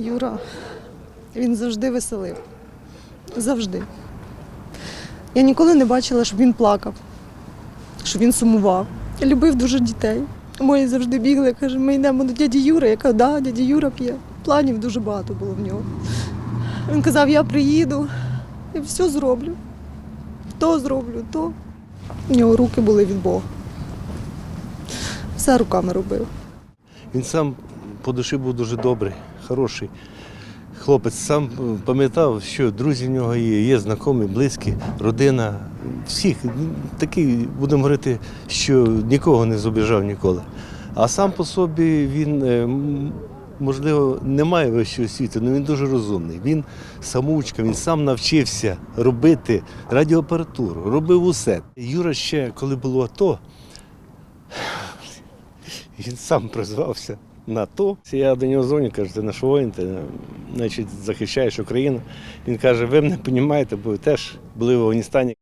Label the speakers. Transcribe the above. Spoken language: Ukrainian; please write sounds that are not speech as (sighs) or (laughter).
Speaker 1: Юра, він завжди веселив. Завжди. Я ніколи не бачила, щоб він плакав, щоб він сумував. Любив дуже дітей. Мої завжди бігли, каже, ми йдемо до дяді Юри. Я кажу, да, дядя Юра п'є. Планів дуже багато було в нього. Він казав, я приїду і все зроблю. То зроблю, то. У нього руки були від Бога. Все руками робив.
Speaker 2: Він сам по душі був дуже добрий, хороший хлопець. Сам е, пам'ятав, що друзі в нього є, є знайомі, близькі, родина. Всіх такий, будемо говорити, що нікого не зобіжав ніколи. А сам по собі він, е, можливо, не має вищої освіти, але він дуже розумний. Він самоучка, він сам навчився робити радіоапаратуру, робив усе. Юра ще, коли було АТО, (sighs) він сам призвався на то. Я до нього дзвоню, кажу, ти наш воїн, ти значить, захищаєш Україну. Він каже, ви мене розумієте, бо ви теж були в Афганістані.